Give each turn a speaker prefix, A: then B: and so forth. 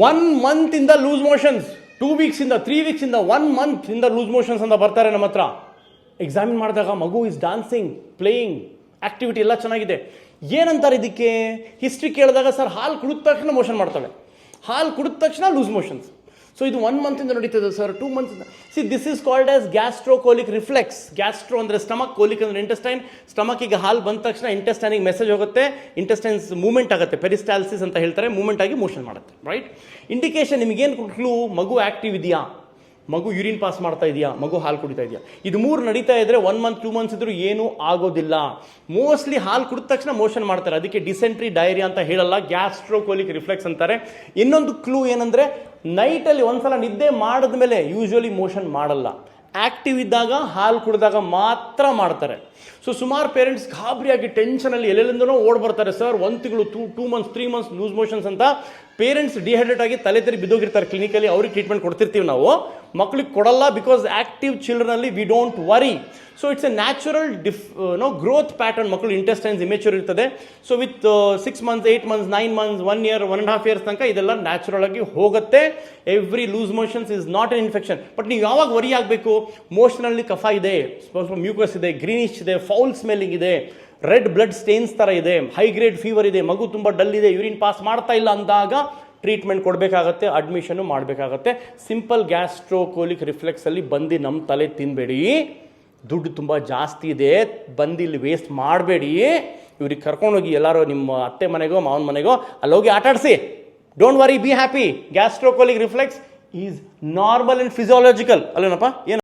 A: One ಇಂದ loose motions two weeks ಇಂದ three weeks ಇಂದ ಒನ್ ಮಂತ್ ಇಂದ ಲೂಸ್ ಮೋಷನ್ಸ್ ಅಂತ ಬರ್ತಾರೆ ನಮ್ಮ ಹತ್ರ. ಎಕ್ಸಾಮಿನ್ ಮಾಡಿದಾಗ ಮಗು ಇಸ್ ಡಾನ್ಸಿಂಗ್ ಪ್ಲೇಯಿಂಗ್ ಆಕ್ಟಿವಿಟಿ ಎಲ್ಲ ಚೆನ್ನಾಗಿದೆ. ಏನಂತಾರೆ ಇದಕ್ಕೆ? ಹಿಸ್ಟ್ರಿ ಕೇಳಿದಾಗ ಸರ್ ಹಾಲು ಕುಡಿದ ತಕ್ಷಣ ಮೋಷನ್ ಮಾಡ್ತಾಳೆ ಹಾಲು ಕುಡಿದ ತಕ್ಷಣ ಲೂಸ್ ಮೋಷನ್ಸ್ ಸೊ ಇದು ಒನ್ ಮಂತಿಂದ ನಡೀತದೆ sir two ಮಂತ್ಸಿಂದ see this is called as gastrocolic reflex gastro ಅಂದರೆ ಸ್ಟಮಕ್ ಕೋಲಿಕ್ ಅಂದರೆ ಇಂಟೆಸ್ಟೈನ್ ಈಗ ಹಾಲು ಬಂದ ತಕ್ಷಣ ಇಂಟೆಸ್ಟೈನಿಗೆ ಮೆಸೇಜ್ ಹೋಗುತ್ತೆ. ಇಂಟೆಸ್ಟೈನ್ಸ್ ಮೂವ್ಮೆಂಟ್ ಆಗುತ್ತೆ. ಪೆರಿಸ್ಟಾಲ್ಸಿಸ್ ಅಂತ ಹೇಳ್ತಾರೆ. ಮೂವ್ಮೆಂಟ್ ಆಗಿ ಮೋಷನ್ ಮಾಡುತ್ತೆ. ರೈಟ್ ಇಂಡಿಕೇಶನ್ ನಿಮಗೇನು ಕ್ಲೂ ಮಗು ಆಕ್ಟಿವ್ ಇದೆಯಾ? ಮಗು ಯೂರಿನ್ ಪಾಸ್ ಮಾಡ್ತಾ ಇದೆಯಾ? ಮಗು ಹಾಲು ಕುಡಿತಾ ಇದೆಯಾ? ಇದು ಮೂರು ನಡೀತಾ ಇದ್ರೆ ಒನ್ ಮಂತ್ ಟೂ ಮಂತ್ಸ್ ಇದ್ರೂ ಏನೂ ಆಗೋದಿಲ್ಲ. ಮೋಸ್ಟ್ಲಿ ಹಾಲು ಕುಡಿದ ತಕ್ಷಣ ಮೋಷನ್ ಮಾಡ್ತಾರೆ. ಅದಕ್ಕೆ ಡಿಸೆಂಟ್ರಿ ಡೈರಿ ಅಂತ ಹೇಳಲ್ಲ. ಗ್ಯಾಸ್ಟ್ರೋಕೋಲಿಕ್ ರಿಫ್ಲೆಕ್ಸ್ ಅಂತಾರೆ. ಇನ್ನೊಂದು ಕ್ಲೂ ಏನಂದ್ರೆ ನೈಟಲ್ಲಿ ಒಂದ್ಸಲ ನಿದ್ದೆ ಮಾಡಿದ ಮೇಲೆ ಯೂಶ್ವಲಿ ಮೋಷನ್ ಮಾಡಲ್ಲ. ಆಕ್ಟಿವ್ ಇದ್ದಾಗ, ಹಾಲು ಕುಡಿದಾಗ ಮಾತ್ರ ಮಾಡ್ತಾರೆ. ಸೊ ಸುಮಾರು ಪೇರೆಂಟ್ಸ್ ಗಾಬರಿಯಾಗಿ ಟೆನ್ಷನಲ್ಲಿ ಎಲ್ಲೆಲ್ಲಿಂದನೋ ಓಡ್ ಬರ್ತಾರೆ ಸರ್ ಒಂದು ತಿಂಗಳು two two months three months loose motions ಅಂತ ಪೇರೆಂಟ್ಸ್ ಡಿಹೈಡ್ರೇಟ್ ಆಗಿ ತಲೆ ತೆರಿ ಬಿದ್ದೋಗಿರ್ತಾರೆ ಕ್ಲಿನಿಕಲ್ಲಿ ಅವ್ರಿಗೆ ಟ್ರೀಟ್ಮೆಂಟ್ ಕೊಡ್ತಿರ್ತೀವಿ ನಾವು. ಮಕ್ಳಿಗೆ ಕೊಡಲ್ಲ because active ಚಿಲ್ಡ್ರನಲ್ಲಿ we don't worry so it's a natural diff no growth pattern ಮಕ್ಕಳು ಇಂಟೆಸ್ಟೈನ್ಸ್ ಇಮೇಚೂರ್ ಇರ್ತದೆ. So with six months eight months nine months one year one and half years ತನಕ ಇದೆಲ್ಲ ನ್ಯಾಚುರಲ್ ಆಗಿ ಹೋಗುತ್ತೆ. Every loose motions is not an infection but ನೀವು ಯಾವಾಗ worry ಆಗಬೇಕು? ಮೋಷನಲ್ಲಿ ಕಫ ಇದೆ ಮ್ಯೂಕಸ್ ಇದೆ ಗ್ರೀನಿಶ್ ಇದೆ ಫೌಲ್ ಸ್ಮೆಲ್ಲಿಂಗ್ ಇದೆ ರೆಡ್ ಬ್ಲಡ್ ಸ್ಟೇನ್ಸ್ ಥರ ಇದೆ ಹೈ ಗ್ರೇಡ್ ಫೀವರ್ ಇದೆ, ಮಗು ತುಂಬ ಡಲ್ ಇದೆ ಯೂರಿನ್ ಪಾಸ್ ಮಾಡ್ತಾ ಇಲ್ಲ ಅಂದಾಗ ಟ್ರೀಟ್ಮೆಂಟ್ ಕೊಡಬೇಕಾಗತ್ತೆ ಅಡ್ಮಿಷನು ಮಾಡಬೇಕಾಗತ್ತೆ. ಸಿಂಪಲ್ ಗ್ಯಾಸ್ಟ್ರೋಕೋಲಿಕ್ ರಿಫ್ಲೆಕ್ಸಲ್ಲಿ ಬಂದು ನಮ್ಮ ತಲೆ ತಿನ್ನಬೇಡಿ ದುಡ್ಡು ತುಂಬ ಜಾಸ್ತಿ ಇದೆ, ಬಂದು ಇಲ್ಲಿ ವೇಸ್ಟ್ ಮಾಡಬೇಡಿ. ಇವ್ರಿಗೆ ಕರ್ಕೊಂಡೋಗಿ ಎಲ್ಲರೂ ನಿಮ್ಮ ಅತ್ತೆ ಮನೆಗೋ, ಮಾವನ ಮನೆಗೋ, ಅಲ್ಲಿ ಹೋಗಿ ಆಟಾಡಿಸಿ don't worry be happy gastrocolic reflex is normal and physiological ಅಲ್ಲೇನಪ್ಪ ಏನು